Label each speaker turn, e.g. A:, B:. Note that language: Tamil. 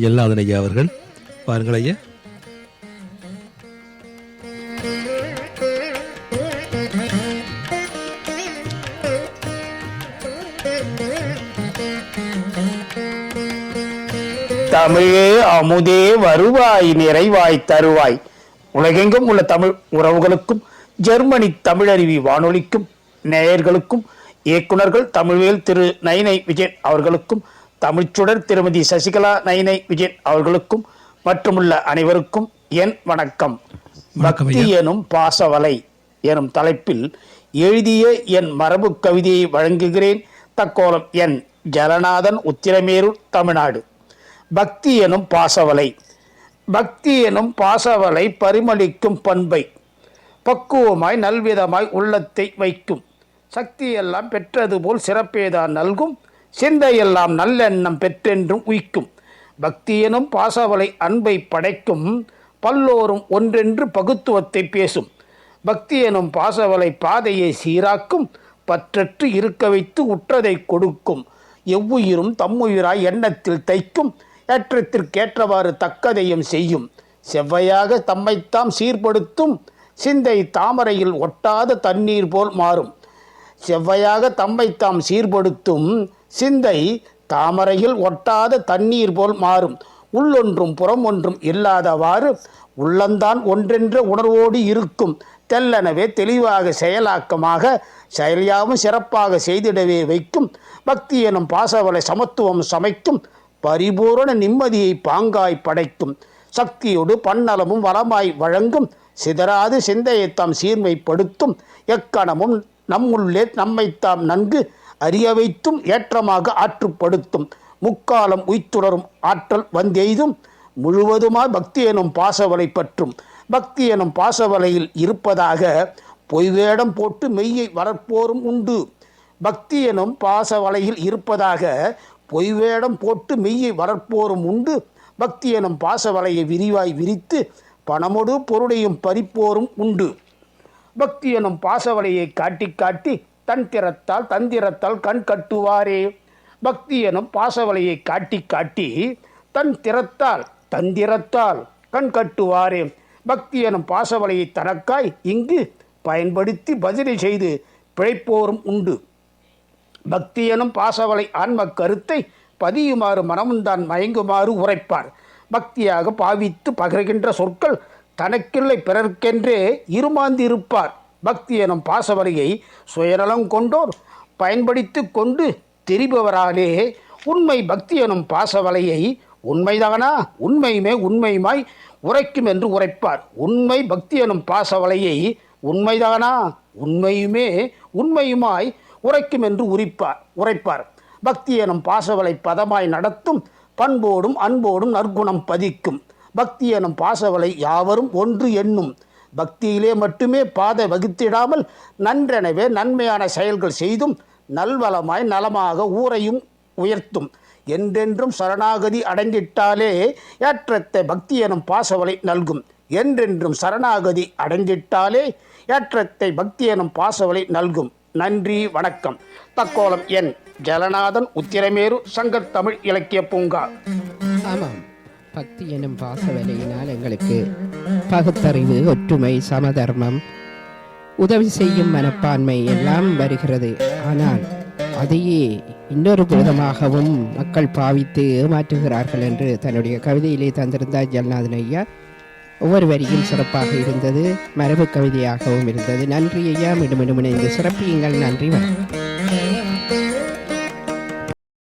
A: எல்லாதன் ஐயா அவர்கள். பாருங்கள் ஐயா.
B: தமிழே அமுதே வருவாய் நிறைவாய் தருவாய். உலகெங்கும் உள்ள தமிழ் உறவுகளுக்கும் ஜெர்மனி தமிழருவி வானொலிக்கும் நேயர்களுக்கும் இயக்குனர்கள் தமிழ்வேல் திரு நயனை விஜயன் அவர்களுக்கும் தமிழ்ச்சுடர் திருமதி சசிகலா நைனை விஜயன் அவர்களுக்கும் மற்றுமுள்ள அனைவருக்கும் என் வணக்கம்.
A: வணக்கம்
B: பக்தி எனும் பாசவலை எனும் தலைப்பில் எழுதிய என் மரபு கவிதையை வழங்குகிறேன். தக்கோலம் என் ஜலநாதன் உத்திரமேரூர் தமிழ்நாடு. பக்தி எனும் பாசவலை. பக்தி எனும் பாசவலை பரிமளிக்கும் பண்பை பக்குவமாய் நல்விதமாய் உள்ளத்தை வைக்கும். சக்தியெல்லாம் பெற்றது போல் சிறப்பேதான் நல்கும். சிந்தையெல்லாம் நல்லெண்ணம் பெற்றென்றும் உய்க்கும். பக்தியெனும் பாசவலை அன்பை படைக்கும். பல்லோரும் ஒன்றென்று பகுத்துவத்தை பேசும். பக்தி எனும் பாசவலை பாதையை சீராக்கும். பற்றற்று இருக்க வைத்து உற்றதை கொடுக்கும். எவ்வுயிரும் தம்முயிராய் எண்ணத்தில் தைக்கும். ஏற்றத்திற்கேற்றவாறு தக்கதையும் செய்யும். செவ்வையாக தம்மைத்தாம் சீர்படுத்தும். சிந்தை தாமரையில் ஒட்டாத தண்ணீர் போல் மாறும். செவ்வையாக தம்மைத்தாம் சீர்படுத்தும். சிந்தை தாமரையில் ஒட்டாத தண்ணீர் போல் மாறும். உள்ளொன்றும் புறம் ஒன்றும் இல்லாதவாறு உள்ளந்தான் ஒன்றென்ற உணர்வோடு இருக்கும். தெல்லனவே தெளிவாக செயலாக்கமாக செயலியாவும் சிறப்பாக செய்திடவே வைக்கும். பக்தி எனும் பாசவலை சமத்துவம் சமைக்கும். பரிபூரண நிம்மதியை பாங்காய் படைக்கும். சக்தியோடு பன்னலமும் வளமாய் வழங்கும். சிதறாது சிந்தையை தாம் சீர்மைப்படுத்தும். எக்கணமும் நம்முள்ளே நம்மைத்தாம் நன்கு அறிய வைத்தும் ஏற்றமாக ஆற்றுப்படுத்தும். முக்காலம் உய்த்துணரும் ஆற்றல் வந்தெய்தும் முழுவதுமாய் பக்தி எனும் பாசவலை பற்றும். பக்தி எனும் பாசவலையில் இருப்பதாக பொய்வேடம் போட்டு மெய்யை வளர்ப்போரும் உண்டு. பக்தி எனும் பாசவலையில் இருப்பதாக பொய்வேடம் போட்டு மெய்யை வளர்ப்போரும் உண்டு. பக்தி எனும் பாசவலையை விரிவாய் விரித்து பணமொடு பொருளையும் பறிப்போரும் உண்டு. பக்தி எனும் பாசவலையை காட்டி காட்டி தன் திறத்தால் தந்திரத்தால் கண் கட்டுவாரே. பக்தி எனும் பாசவலையை காட்டி காட்டி தன் திறத்தால் தந்திரத்தால் கண் கட்டுவாரே. பக்தி எனும் பாசவலையை தனக்காய் இங்கு பயன்படுத்தி பஜனை செய்து பிழைப்போரும் உண்டு. பக்தி எனும் பாசவலை ஆன்ம கருத்தை பதியுமாறு மனமுந்தான் மயங்குமாறு உரைப்பார். பக்தியாக பாவித்து பகர்கின்ற சொற்கள் தனக்கில்லை பிறர்க்கென்றே இருமாந்திருப்பார். பக்தி எனும் பாசவலையை சுயநலம் கொண்டோர் பயன்படுத்தி கொண்டு திரிபவராலே உண்மை பக்தி எனும் பாசவலையை உண்மைதானா? உண்மையுமே உண்மையுமாய் உரைக்கும் என்று உரைப்பார். உண்மை பக்தி எனும் பாசவலையை உண்மைதானா? உண்மையுமே உண்மையுமாய் உரைக்கும் என்று உரிப்பார் உரைப்பார். பக்தி எனும் பாசவலை பதமாய் நடத்தும் பண்போடும் அன்போடும் நற்குணம் பதிக்கும். பக்தி எனும் பாசவலை யாவரும் ஒன்று எண்ணும். பக்தியிலே மட்டுமே பாதை வகுத்திடாமல் நன்றெனவே நன்மையான செயல்கள் செய்தும் நல்வளமாய் நலமாக ஊரையும் உயர்த்தும். என்றென்றும் சரணாகதி அடைந்திட்டாலே ஏற்றத்தை பக்தி எனும் பாசவலை நல்கும். என்றென்றும் சரணாகதி அடைந்திட்டாலே ஏற்றத்தை பக்தி எனும் பாசவலை நல்கும். நன்றி வணக்கம். தக்கோலம் என் ஜலநாதன் உத்திரமேரு சங்கத்தமிழ் இலக்கிய பூங்கா.
C: ஆமாம். பக்தி எனும் பாசவலையினால் எங்களுக்கு பகுத்தறிவு ஒற்றுமை சமதர்மம் உதவி செய்யும் மனப்பான்மை எல்லாம் வருகிறது. ஆனால் அதையே இன்னொரு விதமாகவும் மக்கள் பாவித்து ஏமாற்றுகிறார்கள் என்று தன்னுடைய கவிதையிலே தந்திருந்தார் ஜல்நாதன் ஐயா. ஒவ்வொரு வரியும் சிறப்பாக இருந்தது மரபு கவிதையாகவும் இருந்தது. நன்றி ஐயா மீண்டும் மீண்டும் இணைந்து சிறப்பியுங்கள். நன்றி வணக்கம்.